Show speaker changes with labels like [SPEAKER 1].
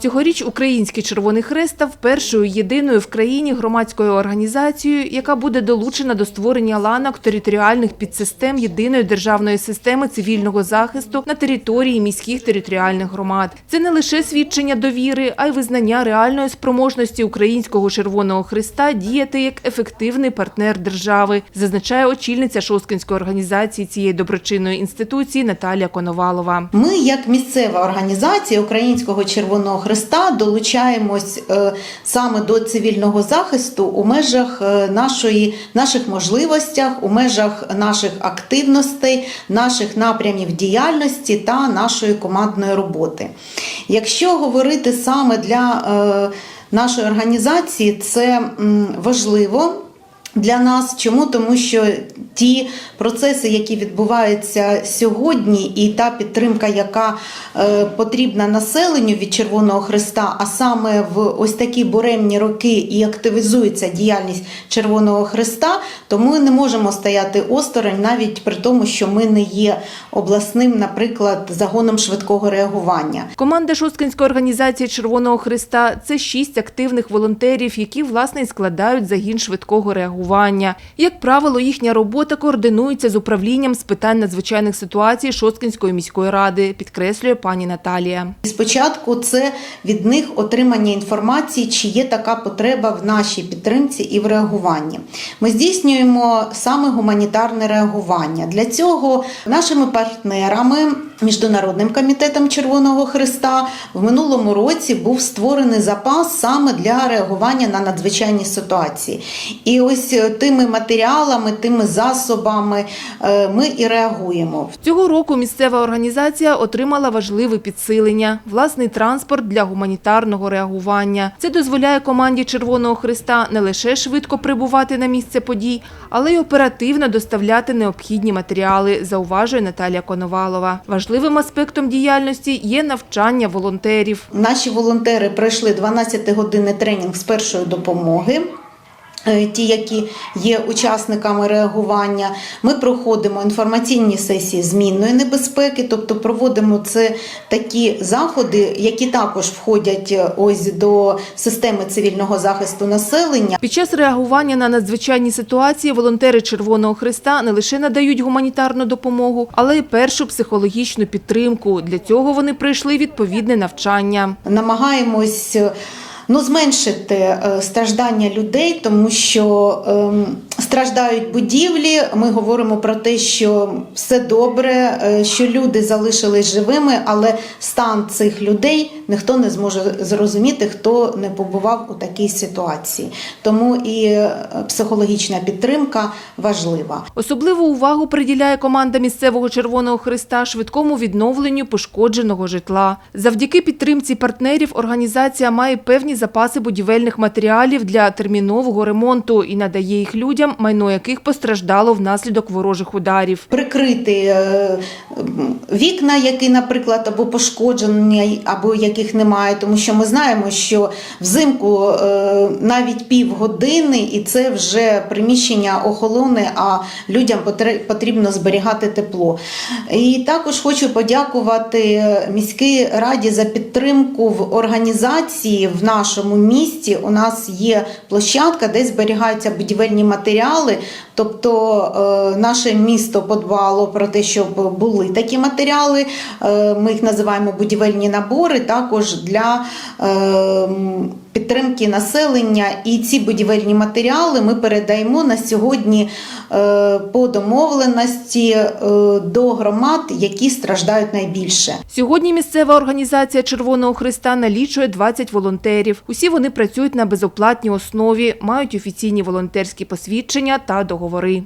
[SPEAKER 1] Цьогоріч Український Червоний Хрест став першою єдиною в країні громадською організацією, яка буде долучена до створення ланок територіальних підсистем єдиної державної системи цивільного захисту на території міських територіальних громад. Це не лише свідчення довіри, а й визнання реальної спроможності Українського Червоного Хреста діяти як ефективний партнер держави, зазначає очільниця Шосткинської організації цієї доброчинної інституції Наталія Коновалова.
[SPEAKER 2] Ми, як місцева організація Українського Червоного Христа, долучаємось е, саме до цивільного захисту у межах е, нашої, наших можливостях, у межах наших активностей, наших напрямів діяльності та нашої командної роботи. Якщо говорити саме для е, нашої організації, це важливо. Для нас чому? Тому що ті процеси, які відбуваються сьогодні, і та підтримка, яка е, потрібна населенню від Червоного Христа, а саме в ось такі буремні роки і активізується діяльність Червоного Христа, то ми не можемо стояти осторонь, навіть при тому, що ми не є обласним, наприклад, загоном швидкого реагування.
[SPEAKER 1] Команда Шосткинської організації Червоного Христа це шість активних волонтерів, які власне і складають загін швидкого реагування. Як правило, їхня робота координується з управлінням з питань надзвичайних ситуацій Шосткинської міської ради, підкреслює пані Наталія.
[SPEAKER 2] Спочатку це від них отримання інформації, чи є така потреба в нашій підтримці і в реагуванні. Ми здійснюємо саме гуманітарне реагування. Для цього нашими партнерами, Міжнародним комітетом Червоного Христа, в минулому році був створений запас саме для реагування на надзвичайні ситуації. І ось е, тими матеріалами, тими засобами е, ми і реагуємо.
[SPEAKER 1] Цього року місцева організація отримала важливе підсилення – власний транспорт для гуманітарного реагування. Це дозволяє команді Червоного Христа не лише швидко прибувати на місце подій, але й оперативно доставляти необхідні матеріали, зауважує Наталія Коновалова. Важливим аспектом діяльності є навчання волонтерів.
[SPEAKER 2] Наші волонтери пройшли 12-годинний тренінг з першої допомоги. Е, Ті, які є учасниками реагування, ми проходимо інформаційні сесії змінної небезпеки, тобто проводимо це такі заходи, які також входять е, ось до системи цивільного захисту населення.
[SPEAKER 1] Під час реагування на надзвичайні ситуації волонтери Червоного Христа не лише надають гуманітарну допомогу, але й першу психологічну підтримку. Для цього вони пройшли відповідне навчання.
[SPEAKER 2] намагаємось е, ну, зменшити е, страждання людей, тому що ем, страждають будівлі. Ми говоримо про те, що все добре, е, що люди залишились живими, але стан цих людей ніхто не зможе зрозуміти, хто не побував у такій ситуації. Тому і е, психологічна підтримка важлива.
[SPEAKER 1] Особливу увагу приділяє команда місцевого Червоного Христа швидкому відновленню пошкодженого житла. Завдяки підтримці партнерів організація має певні запаси будівельних матеріалів для термінового ремонту і надає їх людям, майно яких постраждало внаслідок ворожих ударів.
[SPEAKER 2] прикрити е, вікна, які, наприклад, або пошкоджені, або яких немає, тому що ми знаємо, що взимку е, навіть півгодини, і це вже приміщення охолоне, а людям потрібно зберігати тепло. І також хочу подякувати міській раді за підтримку в організації в нашому місті. У нас є площадка, де зберігаються будівельні матеріали. Тобто е, наше місто подбало про те, щоб були такі матеріали. Е, Ми їх називаємо будівельні набори, також для е, підтримки населення. І ці будівельні матеріали ми передаємо на сьогодні по домовленості е, до громад, які страждають найбільше.
[SPEAKER 1] Сьогодні місцева організація Червоного Христа налічує 20 волонтерів. Усі вони працюють на безоплатній основі, мають офіційні волонтерські посвідчення та договори.